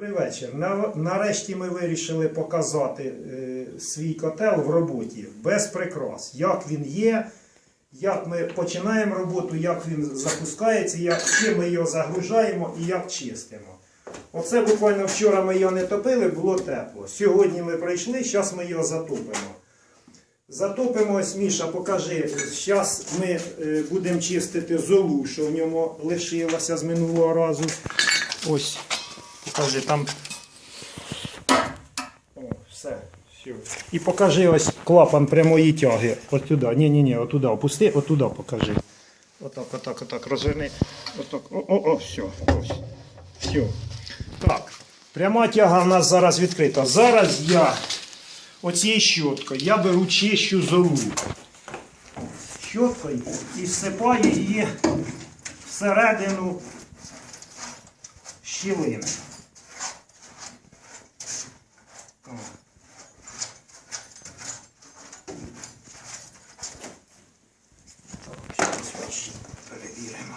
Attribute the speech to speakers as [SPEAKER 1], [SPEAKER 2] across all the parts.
[SPEAKER 1] Добрий вечір. Нарешті ми вирішили показати е, свій котел в роботі без прикрас. Як він є, як ми починаємо роботу, як він запускається, як чим ми його загружаємо і як чистимо. Оце буквально вчора ми його не топили, було тепло. Сьогодні ми прийшли, зараз ми його затопимо. Затопимо, ось, Міша, покажи. Зараз ми е, будемо чистити золу, що в ньому лишилося з минулого разу. Ось, покажи там. О, все. все. І покажи ось клапан прямої тяги. От туди. Ні, ні, ні, отуди опусти, отуди покажи. Отак, отак, отак. Розверни. Отак. О, о, о, все. Ось. Все. Так. Пряма тяга в нас зараз відкрита. Зараз я оцією щоткою я беру чищу золу. Щоткою і всипаю її всередину щілини. О. Так, зараз ось перевіримо.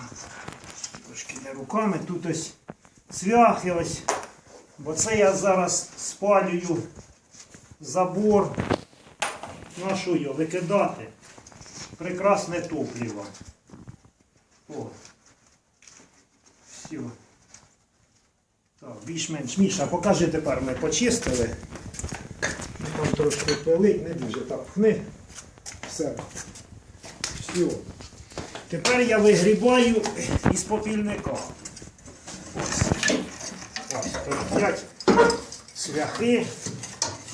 [SPEAKER 1] Трошки не руками. Тут ось цвяхи ось. Бо це я зараз спалюю забор. Ну а що його викидати? Прекрасне топливо. О. Все. Так, більш-менш. Міша, покажи тепер ми почистили. Там трошки пилить, не дуже так пхни. Все. Все. Тепер я вигрібаю із попільника. П'ять цвяхи.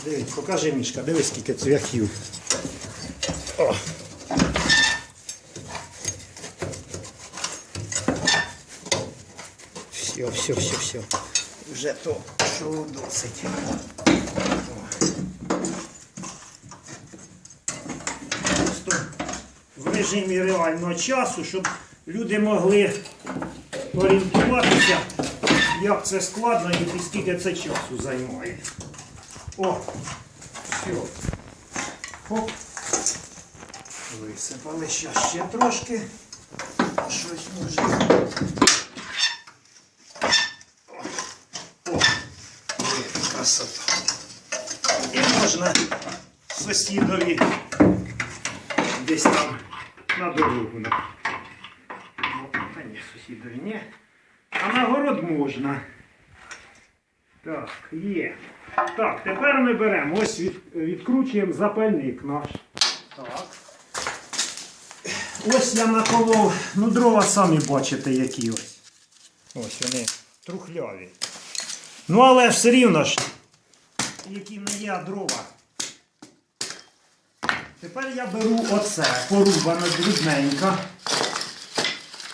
[SPEAKER 1] Дивись, покажи, Мішка, дивись, скільки цвяхів. О. Все, все, все, все. Вже то, що досить. Просто в режимі реального часу, щоб люди могли орієнтуватися, як це складно і скільки це часу займає. О, все. Хоп. Висипали ще, ще трошки. Щось може. О, є красота. І можна сусідові десь там на дорогу. Ну, ні, сусідові ні. А на город можна. Так, є. Так, тепер ми беремо, ось від, відкручуємо запальник наш. Так. Ось я наколов, ну дрова самі бачите, які ось. Ось вони трухляві. Ну, але все рівно ж, які не є дрова. Тепер я беру оце, порубане дрібненько.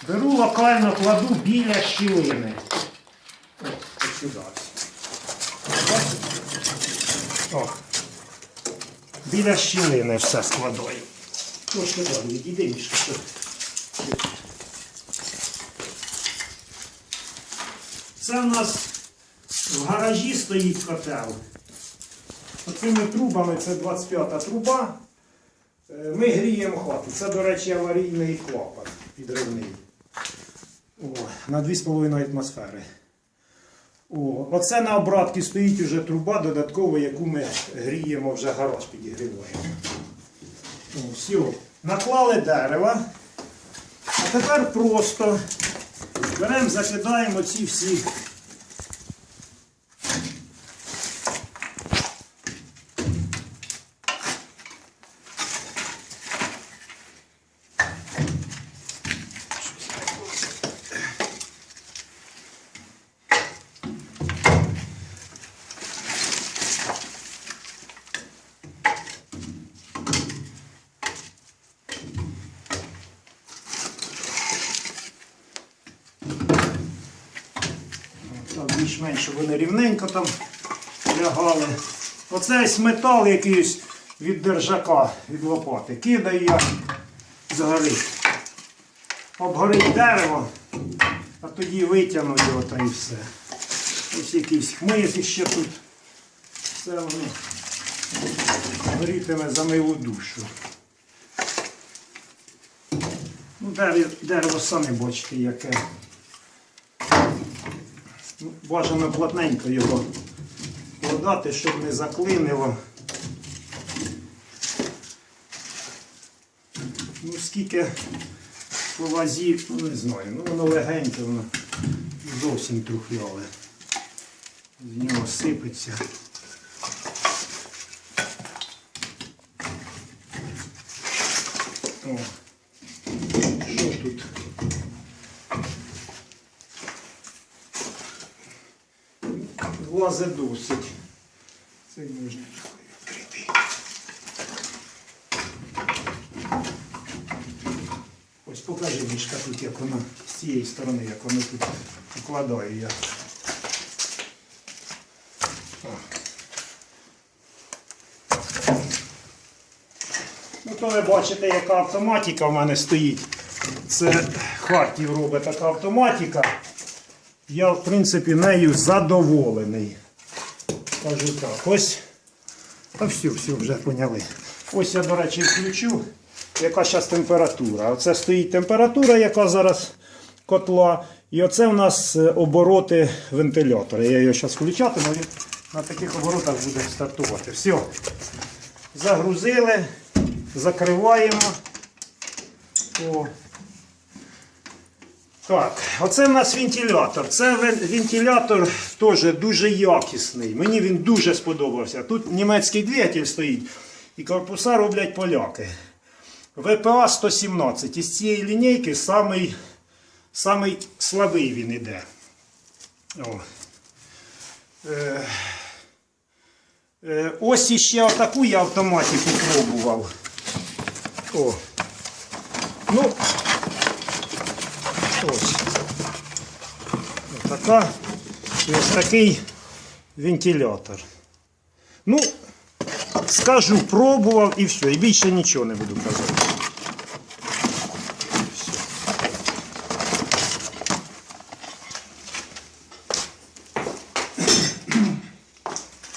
[SPEAKER 1] Беру локально, кладу біля щілини. Ось сюди. О. Біля щілини все складаю. Трошки далі, іди мішка. Це в нас в гаражі стоїть котел. Оцими трубами це 25-та труба. Е, Ми гріємо хату. Це, до речі, аварійний клапан підривний. На 2,5 атмосфери. О, оце на обратці стоїть уже труба додаткова, яку ми гріємо вже гараж підігріваємо. Все. Наклали дерева. А тепер просто беремо, закидаємо ці всі. Так, більш-менш, щоб вони рівненько там лягали. Оце ось метал якийсь від держака, від лопати. Кидаю я згорить. Обгорить дерево, а тоді витягну його та і все. Ось якийсь хмиз ще тут. Все воно горітиме за милу душу. Ну, дерево, самі бачите, яке. Бажано плотненько його подати, щоб не заклинило. Ну, скільки по ну не знаю, ну воно легеньке, воно зовсім трухляве. З нього сипеться. О, Влазе досить. Це можна відкрити. Ось покажи мішка тут, як воно з цієї сторони, як воно тут укладаю я. Ну, то ви бачите, яка автоматика в мене стоїть. Це Харків робить така автоматика. Я, в принципі, нею задоволений. Кажу так, ось. Та все, все, вже поняли. Ось я, до речі, включу, яка зараз температура. Оце стоїть температура, яка зараз котла. І оце у нас е, обороти вентилятора. Я його зараз включатиму, він на таких оборотах буде стартувати. Все. Загрузили, закриваємо. О. Так, оце в нас вентилятор. Це вентилятор теж дуже якісний. Мені він дуже сподобався. Тут німецький двигатель стоїть і корпуса роблять поляки. ВПА 117. Із цієї лінійки самий, самий слабий він іде. О. Е, е, ось іще отаку я автоматику пробував. О. Ну, Ось. Ось така. Ось такий вентилятор. Ну, скажу, пробував і все. І більше нічого не буду казати.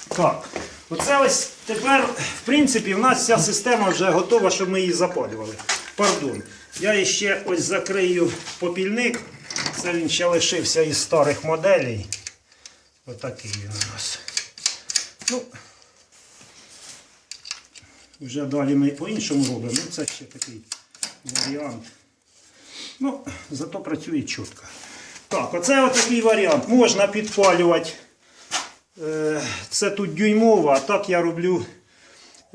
[SPEAKER 1] Так. Оце ось тепер, в принципі, в нас вся система вже готова, щоб ми її запалювали. Пардон. Я ще ось закрию попільник. Це він ще лишився із старих моделей. Отакий він у нас. Ну, вже далі ми по-іншому робимо. Ну, це ще такий варіант. Ну, зато працює чітко. Так, оце отакий варіант. Можна підпалювати. Е, Це тут дюймова, а так я роблю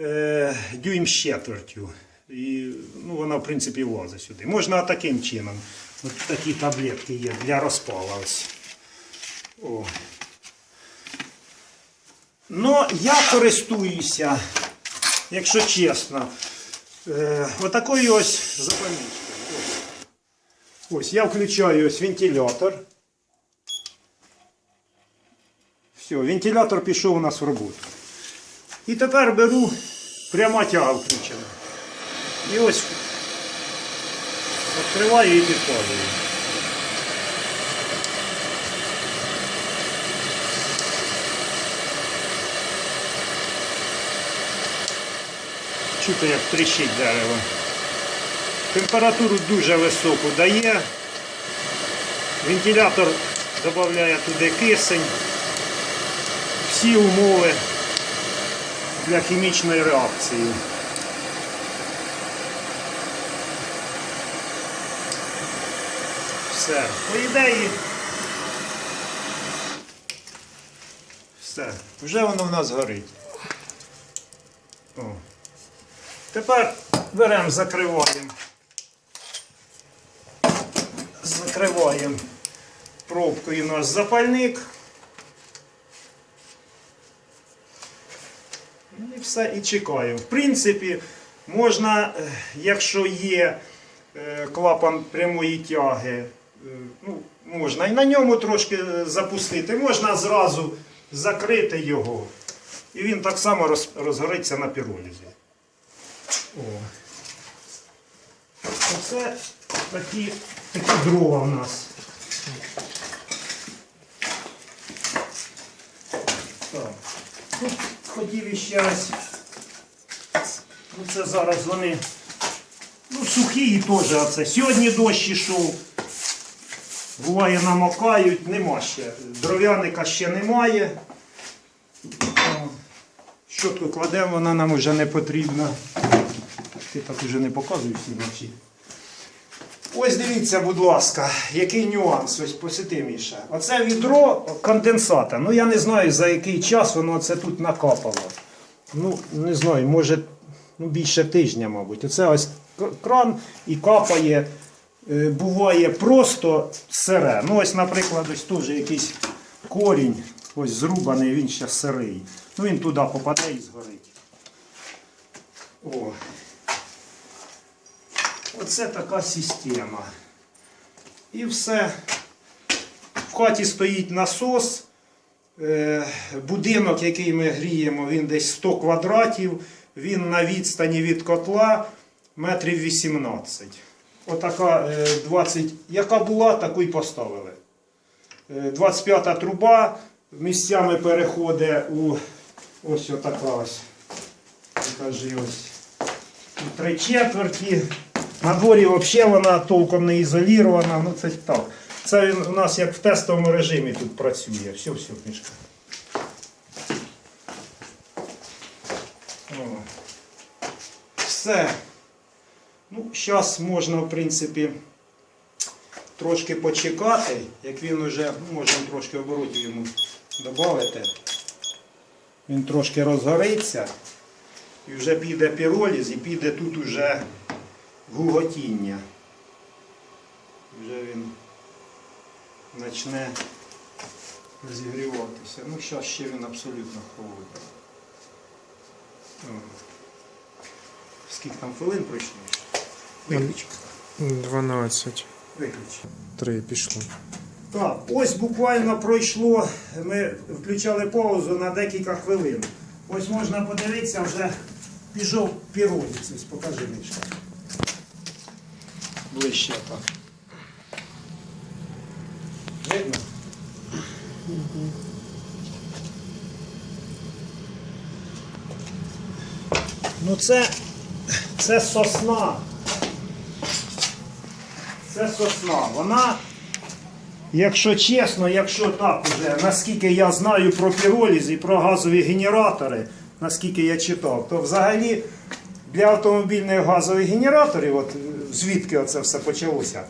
[SPEAKER 1] е, дюйм з четвертю. І ну, вона, в принципі, влазить сюди. Можна таким чином. От такі таблетки є для розпала. Ну, я користуюся, якщо чесно, е, отакою ось запальничкою. Ось. ось я включаю ось вентилятор. Все, вентилятор пішов у нас в роботу. І тепер беру пряма тяга включена. І ось відкриваю і підпалюю. Чути, як тріщить дерево. Температуру дуже високу дає. Вентилятор додає туди кисень. Всі умови для хімічної реакції. Все. По ідеї. Все. Вже воно в нас горить. О. Тепер беремо, закриваємо. Закриваємо пробкою наш запальник. Ну і все, і чекаємо. В принципі, можна, е, якщо є е, клапан прямої тяги, ну, можна і на ньому трошки е, запустити, можна зразу закрити його. І він так само роз- розгориться на піролізі. О. Оце такі, такі дрова в нас. Так. Тут хотів іще ось. Ну це зараз вони. Ну, сухі і теж оце. Сьогодні дощ ішов. Буває намокають, нема ще. Дров'яника ще немає. Щотку кладемо, вона нам вже не потрібна. Ти так уже не показуєш всі ночі. Ось дивіться, будь ласка, який нюанс, ось посити Міша. Оце відро конденсата. Ну я не знаю за який час воно це тут накапало. Ну, не знаю, може ну, більше тижня, мабуть. Оце ось кран і капає. Е, Буває просто сире. Ну, ось, наприклад, ось теж якийсь корінь, ось зрубаний, він ще сирий. Ну він туди попаде і згорить. О. Оце така система. І все. В хаті стоїть насос. Е, Будинок, який ми гріємо, він десь 100 квадратів. Він на відстані від котла метрів 18. Отака е, 20, яка була, таку й поставили. Е, 25 труба місцями переходить у ось отака ось. Покажи ось. Три четверті. На дворі взагалі вона толком не ізолірована. Ну це так. Це він у нас як в тестовому режимі тут працює. Все, все, книжка. Все. Ну, зараз можна, в принципі, трошки почекати. Як він вже, ну, можна трошки оборотів йому додати. Він трошки розгориться. І вже піде піроліз і піде тут уже гуготіння. Вже він почне розігріватися. Ну, зараз ще він абсолютно холодний. Скільки там хвилин пройшло? Виключ.
[SPEAKER 2] 12.
[SPEAKER 1] Виключ.
[SPEAKER 2] 3 пішло.
[SPEAKER 1] Так, ось буквально пройшло, ми включали паузу на декілька хвилин. Ось можна подивитися, вже пішов піроліць. Ось покажи Мишка. Ближче так. Видно? Ну це, це сосна. Це сосна. Вона Якщо чесно, якщо так уже, наскільки я знаю про піроліз і про газові генератори, наскільки я читав, то взагалі для автомобільних газових генераторів, от звідки це все почалося,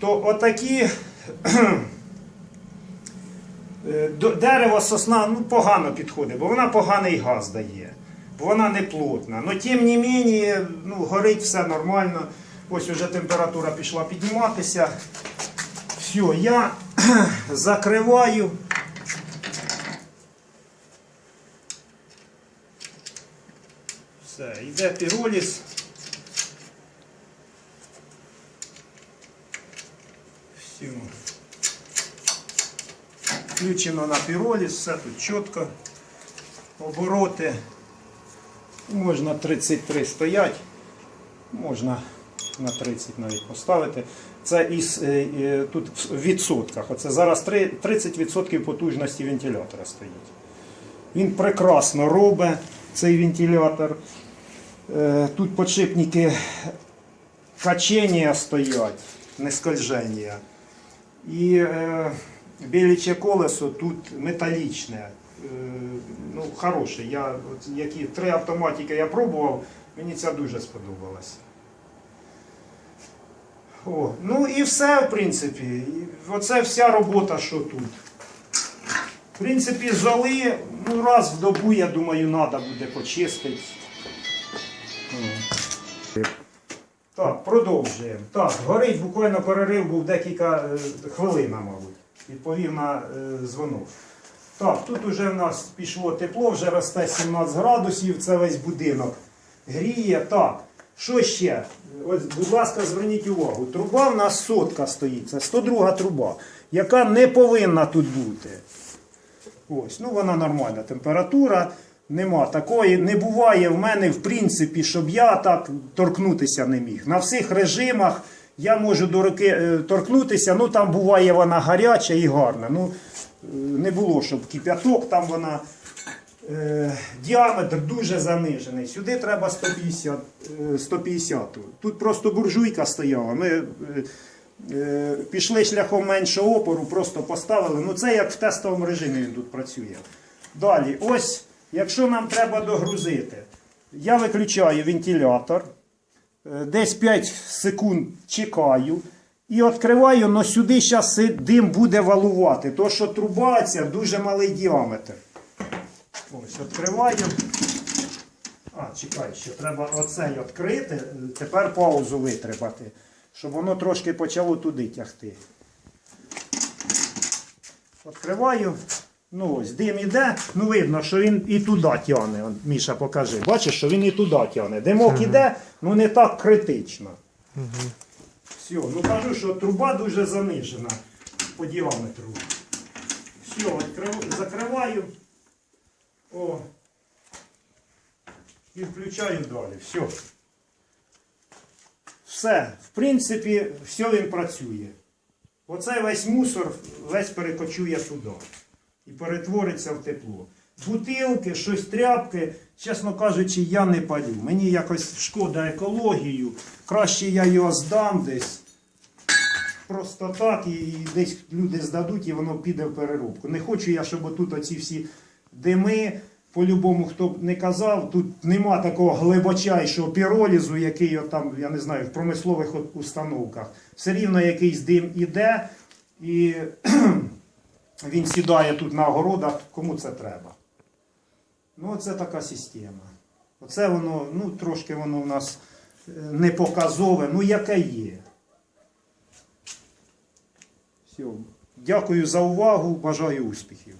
[SPEAKER 1] то отакі е, дерево сосна ну, погано підходить, бо вона поганий газ дає. Вона не плотна. Но тим не менше, ну, горить все нормально. Ось уже температура пішла підніматися. Все, я закриваю. Все, йде піроліз. Все. Включено на піроліз, все тут чітко. Обороти. Можна 33 стоять, можна на 30 навіть поставити. Це із, е, е, тут в відсотках. Оце зараз три- 30% потужності вентилятора стоїть. Він прекрасно робить цей вентилятор. Е, Тут подшипники качення стоять, не скольження. І е, біліче колесо тут металічне. Ну, хороше. Я, які три автоматики я пробував, мені ця дуже сподобалась. О, ну і все, в принципі. Оце вся робота, що тут. В принципі, золи ну, раз в добу, я думаю, треба буде почистити. Так, продовжуємо. Так, горить буквально перерив був декілька е, хвилин, мабуть. Відповів на е, дзвонок. Так, тут вже в нас пішло тепло, вже росте 17 градусів, це весь будинок. Гріє. Так, що ще? Ось, будь ласка, зверніть увагу. Труба в нас сотка стоїть, це 102 труба, яка не повинна тут бути. Ось, ну вона нормальна температура. Нема такої, не буває в мене, в принципі, щоб я так торкнутися не міг. На всіх режимах я можу до руки е, торкнутися, ну там буває вона гаряча і гарна. Ну, е, не було, щоб кип'яток, там вона діаметр дуже занижений. Сюди треба 150. е, 150. Тут просто буржуйка стояла. Ми е, Е, Пішли шляхом меншого опору, просто поставили. Ну це як в тестовому режимі він тут працює. Далі, ось, якщо нам треба догрузити, я виключаю вентилятор, е, десь 5 секунд чекаю і відкриваю, але сюди зараз дим буде валувати, тому що труба ця дуже малий діаметр. Ось, відкриваю. А, чекай, ще треба оцей відкрити, тепер паузу витримати, щоб воно трошки почало туди тягти. Відкриваю. Ну ось, дим іде, ну видно, що він і туди тягне. Міша, покажи. Бачиш, що він і туди тягне. Димок іде, ну не так критично. Все, ну кажу, що труба дуже занижена по діаметру. Все, відкрив- закриваю. О. І включаю далі. Все. Все. В принципі, все він працює. Оцей весь мусор весь перекочує туди. І перетвориться в тепло. Бутилки, щось тряпки, чесно кажучи, я не палю. Мені якось шкода екологію. Краще я його здам десь. Просто так, і десь люди здадуть, і воно піде в переробку. Не хочу я, щоб тут оці всі дими, по-любому, хто б не казав, тут нема такого глибочайшого піролізу, який от там, я не знаю, в промислових установках. Все рівно якийсь дим іде, і він сідає тут на огородах, кому це треба. Ну, це така система. Оце воно, ну, трошки воно в нас е, не показове, ну яке є. Все. Дякую за увагу, бажаю успіхів.